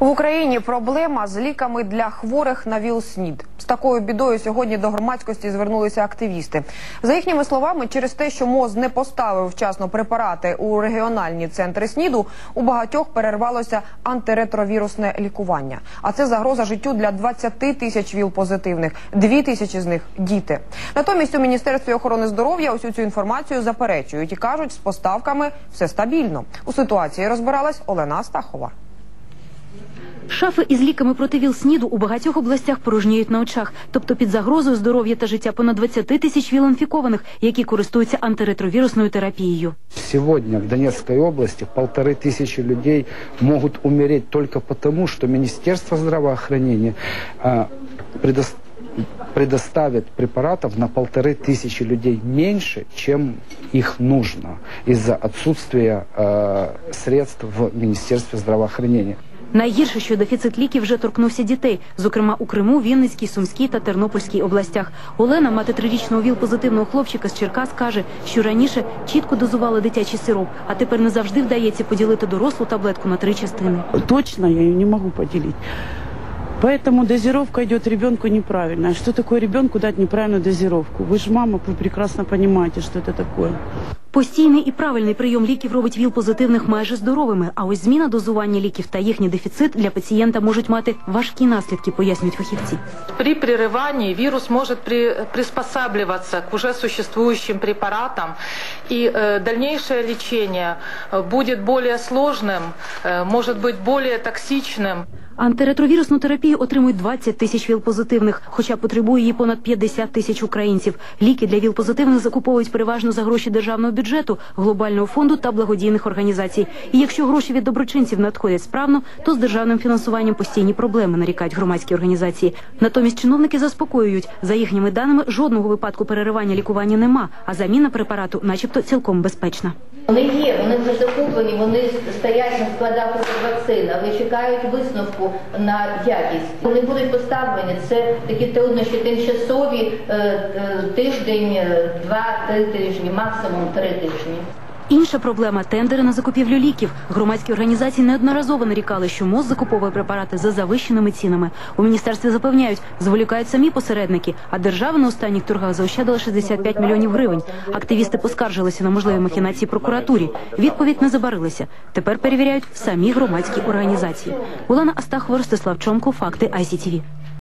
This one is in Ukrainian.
В Україні проблема з ліками для хворих на ВІЛ-СНІД. З такою бідою сьогодні до громадськості звернулися активісти. За їхніми словами, через те, що МОЗ не поставив вчасно препарати у регіональні центри СНІДу, у багатьох перервалося антиретровірусне лікування. А це загроза життю для 20 тисяч ВІЛ-позитивних. Дві тисячі з них діти. Натомість у міністерстві охорони здоров'я усю цю інформацію заперечують і кажуть, з поставками все стабільно. У ситуації розбиралась Олена Астахова. Шафи із ліками проти ВІЛ-СНІДу у багатьох областях порожніють на очах, тобто під загрозою здоров'я та життя понад 20 тисяч ВІЛ-інфікованих, які користуються антиретровірусною терапією. Сегодня в Донецкой области полторы тысячи людей могут умереть только потому, что Министерство здравоохранения а, предос- предоставит препаратов на полторы тысячи людей меньше, чем их нужно из-за отсутствия э, средств в Министерстве здравоохранения. Найгірше, що дефіцит ліків вже торкнувся дітей, зокрема у Криму, Вінницькій, Сумській та Тернопільській областях. Олена, мати трирічного ВІЛ-позитивного хлопчика з Черкас, каже, що раніше чітко дозували дитячий сироп, а тепер не завжди вдається поділити дорослу таблетку на три частини. Точно я ее не могу поделить. Поэтому дозировка идет ребенку неправильная. Что такое ребенку дать неправильную дозировку? Вы же мама, вы прекрасно понимаете, что это такое. Постійний і правильний прийом ліків робить ВІЛ-позитивних майже здоровими. А ось зміна дозування ліків та їхній дефіцит для пацієнта можуть мати важкі наслідки, пояснюють фахівці. При перериванні вірус може при- приспосабливаться к уже существующим препаратам, и э, дальнейшее лечение э, будет более сложным, э, может быть более токсичным. Антиретровірусну терапію отримують 20 тисяч ВІЛ-позитивних, хоча потребує її понад 50 тисяч українців. Ліки для ВІЛ-позитивних закуповують переважно за гроші державного бюджету, глобального фонду та благодійних організацій. І якщо гроші від доброчинців надходять справно, то з державним фінансуванням постійні проблеми нарікають громадські організації. Натомість чиновники заспокоюють, за їхніми даними, жодного випадку переривання лікування нема, а заміна препарату, начебто, цілком безпечна. Вони є, вони вже закуплені, вони стоять на складах вакцин, але чекають висновку на якість. Вони будуть поставлені. Це такі труднощі тимчасові е, е, тиждень, е, два-три тижні, максимум три тижні. Інша проблема тендери на закупівлю ліків. Громадські організації неодноразово нарікали, що МОЗ закуповує препарати за завищеними цінами. У міністерстві запевняють, зволікають самі посередники, а держава на останніх торгах заощадила 65 мільйонів гривень. Активісти поскаржилися на можливі махінації прокуратурі. Відповідь не забарилися. Тепер перевіряють самі громадські організації. Олена Астахова, Ростислав Чомко, факти ICTV.